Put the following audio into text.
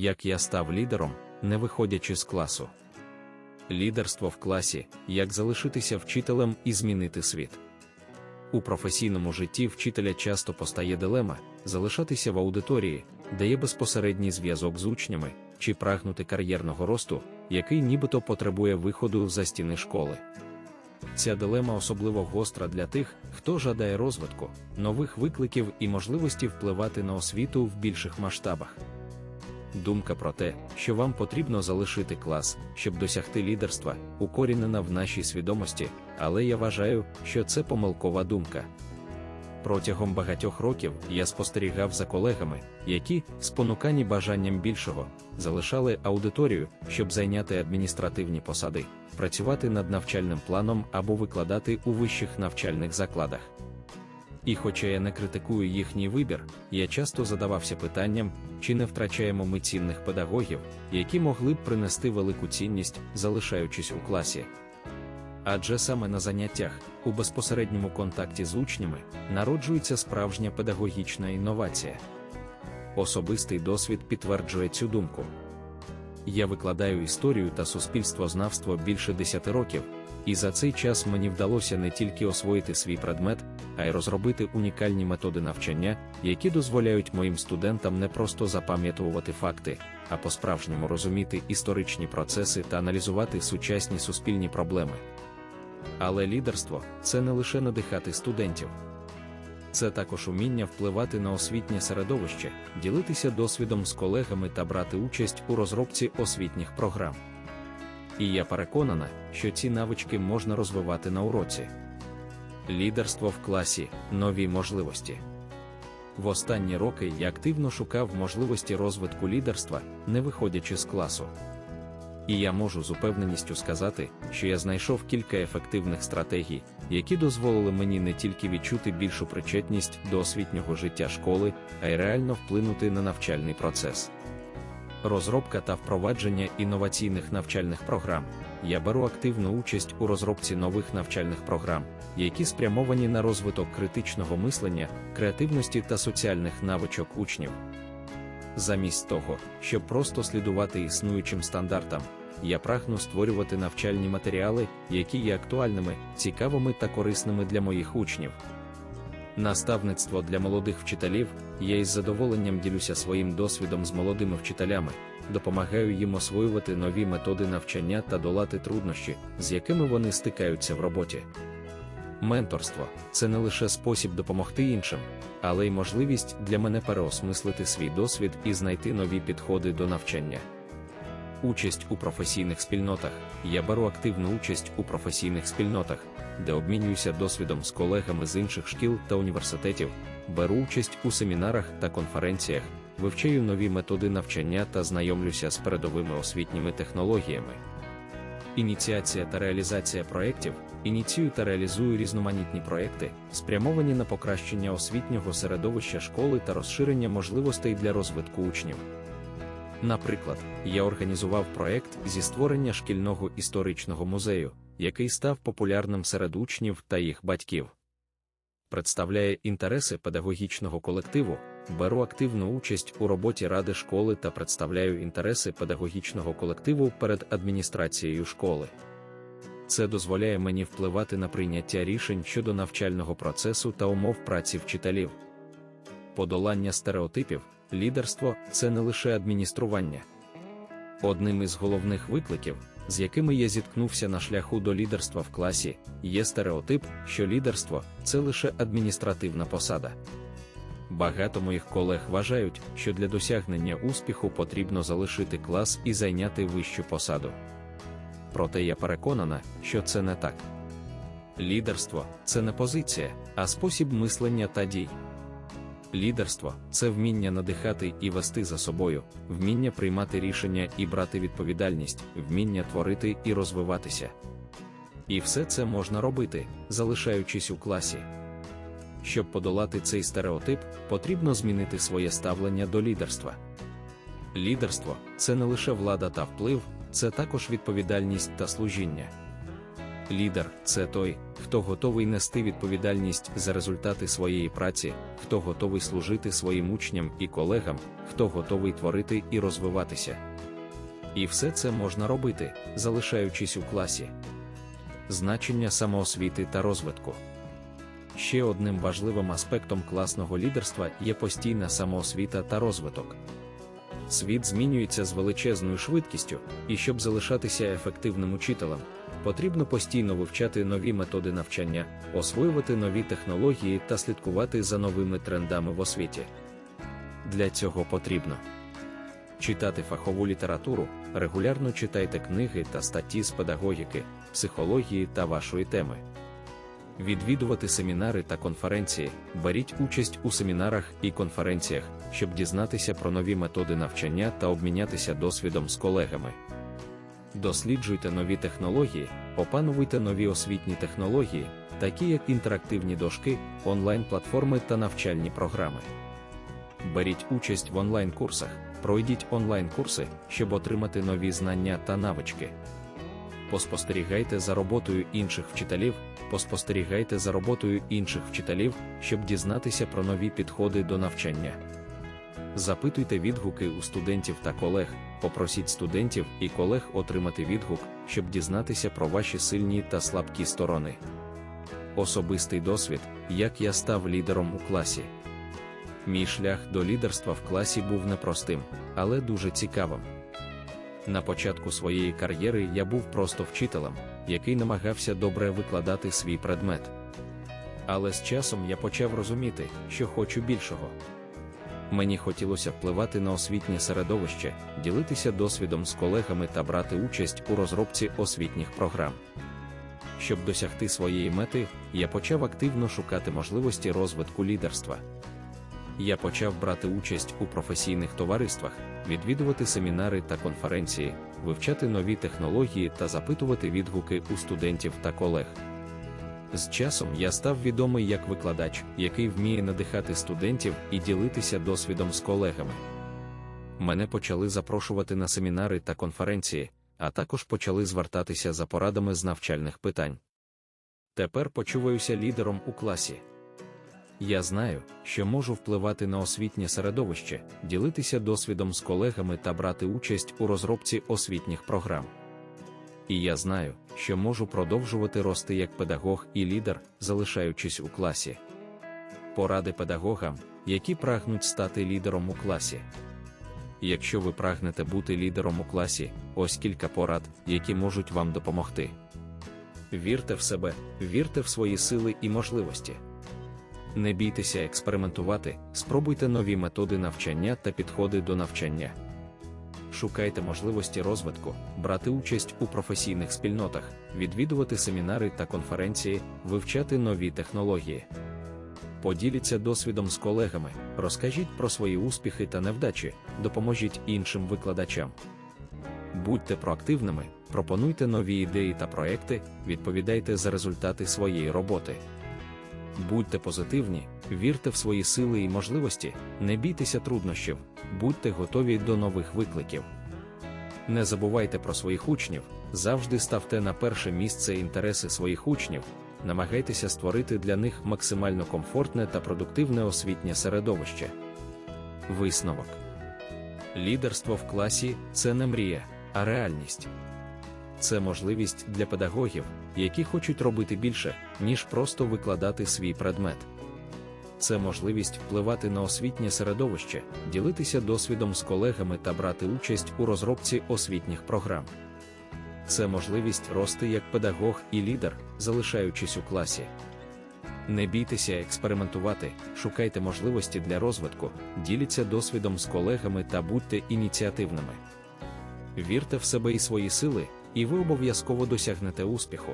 як я став лідером, не виходячи з класу. Лідерство в класі, як залишитися вчителем і змінити світ. У професійному житті вчителя часто постає дилема залишатися в аудиторії, де є безпосередній зв'язок з учнями, чи прагнути кар'єрного росту, який нібито потребує виходу за стіни школи. Ця дилема особливо гостра для тих, хто жадає розвитку, нових викликів і можливості впливати на освіту в більших масштабах. Думка про те, що вам потрібно залишити клас, щоб досягти лідерства, укорінена в нашій свідомості, але я вважаю, що це помилкова думка. Протягом багатьох років я спостерігав за колегами, які, спонукані бажанням більшого, залишали аудиторію, щоб зайняти адміністративні посади, працювати над навчальним планом або викладати у вищих навчальних закладах. І хоча я не критикую їхній вибір, я часто задавався питанням, чи не втрачаємо ми цінних педагогів, які могли б принести велику цінність, залишаючись у класі. Адже саме на заняттях, у безпосередньому контакті з учнями, народжується справжня педагогічна інновація. Особистий досвід підтверджує цю думку. Я викладаю історію та суспільствознавство більше 10 років, і за цей час мені вдалося не тільки освоїти свій предмет, а й розробити унікальні методи навчання, які дозволяють моїм студентам не просто запам'ятовувати факти, а по-справжньому розуміти історичні процеси та аналізувати сучасні суспільні проблеми. Але лідерство це не лише надихати студентів. Це також уміння впливати на освітнє середовище, ділитися досвідом з колегами та брати участь у розробці освітніх програм. І я переконана, що ці навички можна розвивати на уроці. Лідерство в класі нові можливості. В останні роки я активно шукав можливості розвитку лідерства, не виходячи з класу. І я можу з упевненістю сказати, що я знайшов кілька ефективних стратегій, які дозволили мені не тільки відчути більшу причетність до освітнього життя школи, а й реально вплинути на навчальний процес. Розробка та впровадження інноваційних навчальних програм. Я беру активну участь у розробці нових навчальних програм, які спрямовані на розвиток критичного мислення, креативності та соціальних навичок учнів. Замість того, щоб просто слідувати існуючим стандартам, я прагну створювати навчальні матеріали, які є актуальними, цікавими та корисними для моїх учнів. Наставництво для молодих вчителів, я із задоволенням ділюся своїм досвідом з молодими вчителями, допомагаю їм освоювати нові методи навчання та долати труднощі, з якими вони стикаються в роботі. Менторство це не лише спосіб допомогти іншим, але й можливість для мене переосмислити свій досвід і знайти нові підходи до навчання. Участь у професійних спільнотах. Я беру активну участь у професійних спільнотах, де обмінююся досвідом з колегами з інших шкіл та університетів, беру участь у семінарах та конференціях, вивчаю нові методи навчання та знайомлюся з передовими освітніми технологіями. Ініціація та реалізація проєктів ініціюю та реалізую різноманітні проєкти, спрямовані на покращення освітнього середовища школи та розширення можливостей для розвитку учнів. Наприклад, я організував проєкт зі створення шкільного історичного музею, який став популярним серед учнів та їх батьків. Представляє інтереси педагогічного колективу, беру активну участь у роботі ради школи та представляю інтереси педагогічного колективу перед адміністрацією школи. Це дозволяє мені впливати на прийняття рішень щодо навчального процесу та умов праці вчителів. Подолання стереотипів, лідерство це не лише адміністрування. Одним із головних викликів, з якими я зіткнувся на шляху до лідерства в класі, є стереотип, що лідерство це лише адміністративна посада. Багато моїх колег вважають, що для досягнення успіху потрібно залишити клас і зайняти вищу посаду. Проте я переконана, що це не так. Лідерство це не позиція, а спосіб мислення та дій. Лідерство це вміння надихати і вести за собою, вміння приймати рішення і брати відповідальність, вміння творити і розвиватися. І все це можна робити, залишаючись у класі. Щоб подолати цей стереотип, потрібно змінити своє ставлення до лідерства. Лідерство це не лише влада та вплив, це також відповідальність та служіння. Лідер це той, хто готовий нести відповідальність за результати своєї праці, хто готовий служити своїм учням і колегам, хто готовий творити і розвиватися. І все це можна робити, залишаючись у класі. Значення самоосвіти та розвитку. Ще одним важливим аспектом класного лідерства є постійна самоосвіта та розвиток. Світ змінюється з величезною швидкістю, і щоб залишатися ефективним учителем, потрібно постійно вивчати нові методи навчання, освоювати нові технології та слідкувати за новими трендами в освіті. Для цього потрібно читати фахову літературу, регулярно читайте книги та статті з педагогіки, психології та вашої теми. Відвідувати семінари та конференції, беріть участь у семінарах і конференціях, щоб дізнатися про нові методи навчання та обмінятися досвідом з колегами. Досліджуйте нові технології, опануйте нові освітні технології, такі як інтерактивні дошки, онлайн-платформи та навчальні програми. Беріть участь в онлайн-курсах, пройдіть онлайн-курси, щоб отримати нові знання та навички. Поспостерігайте за роботою інших вчителів, поспостерігайте за роботою інших вчителів, щоб дізнатися про нові підходи до навчання. Запитуйте відгуки у студентів та колег, попросіть студентів і колег отримати відгук, щоб дізнатися про ваші сильні та слабкі сторони. Особистий досвід, як я став лідером у класі. Мій шлях до лідерства в класі був непростим, але дуже цікавим. На початку своєї кар'єри я був просто вчителем, який намагався добре викладати свій предмет. Але з часом я почав розуміти, що хочу більшого. Мені хотілося впливати на освітнє середовище, ділитися досвідом з колегами та брати участь у розробці освітніх програм. Щоб досягти своєї мети, я почав активно шукати можливості розвитку лідерства. Я почав брати участь у професійних товариствах, відвідувати семінари та конференції, вивчати нові технології та запитувати відгуки у студентів та колег. З часом я став відомий як викладач, який вміє надихати студентів і ділитися досвідом з колегами. Мене почали запрошувати на семінари та конференції, а також почали звертатися за порадами з навчальних питань. Тепер почуваюся лідером у класі. Я знаю, що можу впливати на освітнє середовище, ділитися досвідом з колегами та брати участь у розробці освітніх програм. І я знаю, що можу продовжувати рости як педагог і лідер, залишаючись у класі. Поради педагогам, які прагнуть стати лідером у класі. Якщо ви прагнете бути лідером у класі, ось кілька порад, які можуть вам допомогти. Вірте в себе, вірте в свої сили і можливості. Не бійтеся експериментувати, спробуйте нові методи навчання та підходи до навчання. Шукайте можливості розвитку, брати участь у професійних спільнотах, відвідувати семінари та конференції, вивчати нові технології. Поділіться досвідом з колегами, розкажіть про свої успіхи та невдачі, допоможіть іншим викладачам. Будьте проактивними, пропонуйте нові ідеї та проекти, відповідайте за результати своєї роботи. Будьте позитивні, вірте в свої сили і можливості, не бійтеся труднощів, будьте готові до нових викликів. Не забувайте про своїх учнів, завжди ставте на перше місце інтереси своїх учнів, намагайтеся створити для них максимально комфортне та продуктивне освітнє середовище. Висновок лідерство в класі це не мрія, а реальність це можливість для педагогів, які хочуть робити більше, ніж просто викладати свій предмет. Це можливість впливати на освітнє середовище, ділитися досвідом з колегами та брати участь у розробці освітніх програм. Це можливість рости як педагог і лідер, залишаючись у класі. Не бійтеся експериментувати, шукайте можливості для розвитку, діліться досвідом з колегами та будьте ініціативними. Вірте в себе і свої сили, і ви обов'язково досягнете успіху.